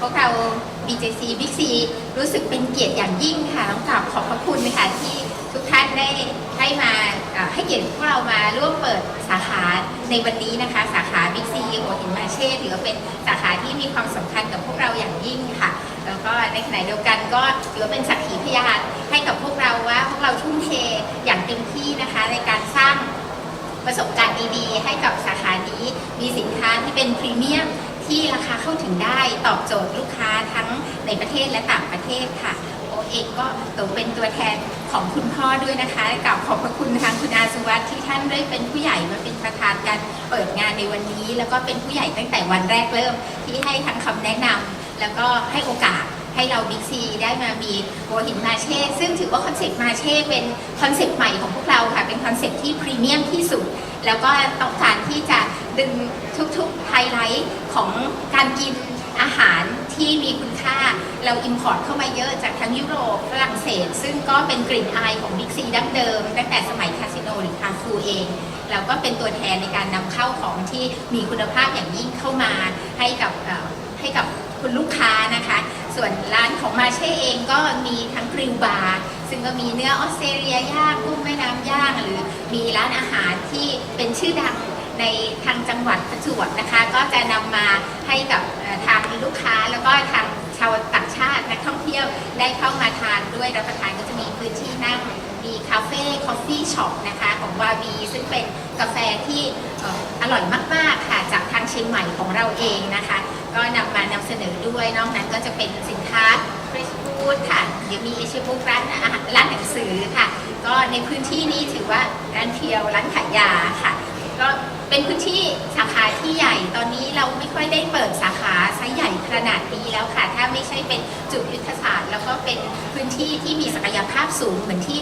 พวกเรา BJC Big C รู้สึกเป็นเกียรติอย่างยิ่งค่ะต้องกราบขอบพระคุณนะคะที่ทุกท่านได้ให้มาให้เกียรติพวกเรามาร่วมเปิดสาขาในวันนี้นะคะ สาขา Big C หัวหินมาเช่ถือว่าเป็นสาขาที่มีความสำคัญกับพวกเราอย่างยิ่งค่ะ แล้วก็ในขณะเดียวกันก็ถือว่าเป็นสักขีพยานให้กับพวกเราว่าพวกเราทุ่มเทอย่างเต็มที่นะคะ ในการสร้างประสบการณ์ดีๆ ให้กับสาขานี้มีสินค้าที่เป็นพรีเมียม ที่ราคาเข้าถึงได้ตอบโจทย์ลูกค้าทั้งในประเทศและต่างประเทศค่ะ โอเองก็ตัวเป็นตัวแทนของคุณพ่อด้วยนะคะกับขอบพระคุณทางคุณอาสุวัตที่ท่านได้เป็นผู้ใหญ่มาเป็นประธานการเปิดงานในวันนี้ แล้วก็เป็นผู้ใหญ่ตั้งแต่วันแรกเริ่มที่ให้ทั้งคำแนะนำแล้วก็ให้โอกาส ให้เราบิ๊กซีได้มามีหัวหินมาเช่ซึ่งถือว่าคอนเซ็ปต์มาเช่เป็นคอนเซ็ปต์ใหม่ของพวกเราค่ะ เป็นคอนเซ็ปต์ที่พรีเมียมที่สุด แล้วก็ต้องการที่จะดึงทุกๆไฮไลท์ของการกินอาหารที่มีคุณค่าเราอิมพอร์ตเข้ามาเยอะจากทั้งยุโรปฝรั่งเศส ซึ่งก็เป็นกลิ่นอายของบิ๊กซีดั้งเดิม ตั้งแต่สมัยคาสิโนหรือคาฟูเอง เราก็เป็นตัวแทนในการนำเข้าของที่มีคุณภาพอย่างยิ่งเข้ามาให้กับให้กับคุณลูกค้านะคะ ส่วนร้านของมาเช่เองก็มีทั้งกริลบาร์ซึ่งก็มีเนื้อออสเตรเลียย่างกุ้งแม่น้ำย่าง หรือมีร้านอาหารที่เป็นชื่อดังในทางจังหวัดประจวบนะคะ ก็จะนำมาให้กับทางลูกาเฟ่คอฟฟี่ช็อปนะคะของวาบีซึ่งเป็นกาแฟที่ออร่อยมาก ๆ ค่ะจากทางเชียงใหม่ของเราเองนะคะ ก็นำมานำเสนอด้วยนอกนั้นก็จะเป็นสินค้าฟรีฟู้ดค่ะเดี๋ยวมีเอเชียบุ๊กร้านอาหารร้านหนังสือค่ะ ก็ในพื้นที่นี้ถือว่าร้านเที่ยวร้านขายยาค่ะ ก็เป็นพื้นที่สาขาที่ใหญ่ตอนนี้เราไม่ค่อยได้เปิดสาขาไซส์ใหญ่ขนาดนี้แล้วค่ะ ถ้าไม่ใช่เป็นจุดยุทธ แล้วก็เป็นพื้นที่ที่มีศักยภาพสูงเหมือนที่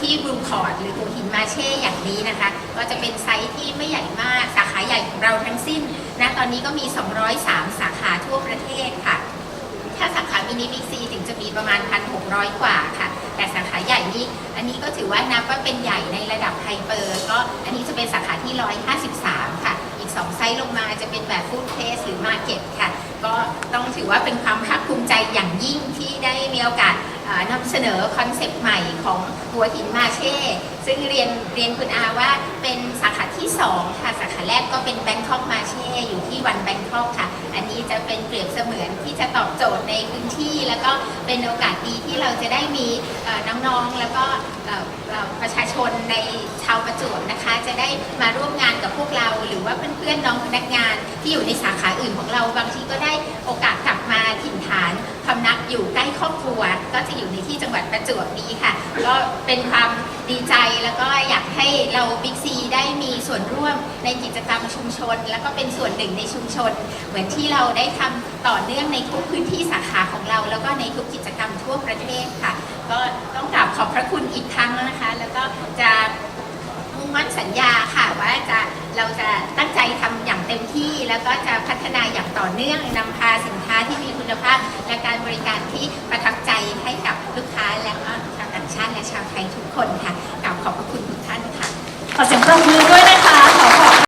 ที่บรูพอร์ตหรือหัวหินมาเช่อย่างนี้นะคะ ก็จะเป็นไซส์ที่ไม่ใหญ่มากสาขาใหญ่ของเราทั้งสิ้นนะตอนนี้ก็มี 203 สาขาทั่วประเทศค่ะ ถ้าสาขามินิบิ๊กซีถึงจะมีประมาณ 1,600 กว่าค่ะ แต่สาขาใหญ่นี้ อันนี้ก็ถือว่านับว่าเป็นใหญ่ในระดับไฮเปอร์ ก็อันนี้จะเป็นสาขาที่ 153 ค่ะ อีก 2 ไซส์ลงมาจะเป็นแบบฟู้ดเทสหรือมาร์เก็ตค่ะ ก็ต้องถือว่าเป็นความภาคภูมิใจอย่างยิ่งที่ได้มีโอกาส เสนอคอนเซปต์ใหม่ของหัวหินมาเช่ ซึ่งเรียนเรียนคุณอาว่าเป็นสาขาที่2ค่ะสาขาแรกก็เป็นแบงคอกมาเช่อยู่ที่วันแบงคอกค่ะ อันนี้จะเป็นเปรียบเสมือนที่จะตอบโจทย์ในพื้นที่ แล้วก็เป็นโอกาสดีที่เราจะได้มีน้องๆแล้วก็ประชาชนในชาวประจวบนะคะ จะได้มาร่วมงานกับพวกเรา หรือว่าเพื่อนๆน้องพนักงานที่อยู่ในสาขาอื่นของเราบางทีก็ได้โอกาสกลับมาถิ่นฐานพำนักอยู่ใกล้ครอบครัว ก็จะอยู่ในที่ จวบนี้ค่ะ ก็เป็นความดีใจแล้วก็อยากให้เราบิ๊กซีได้มีส่วนร่วมในกิจกรรมชุมชน แล้วก็เป็นส่วนหนึ่งในชุมชน เหมือนที่เราได้ทำต่อเนื่องในทุกพื้นที่สาขาของเรา แล้วก็ในทุกกิจกรรมทั่วประเทศค่ะ ก็ต้องกราบขอบพระคุณอีกครั้งนะคะ แล้วก็จะมุ่งมั่นสัญญาค่ะว่าจะเราจะตั้งใจทำอย่างเต็มที่ แล้วก็จะพัฒนาอย่างต่อเนื่องนำพาสินค้าที่มีคุณภาพและการบริการที่ประทับใจให้กับ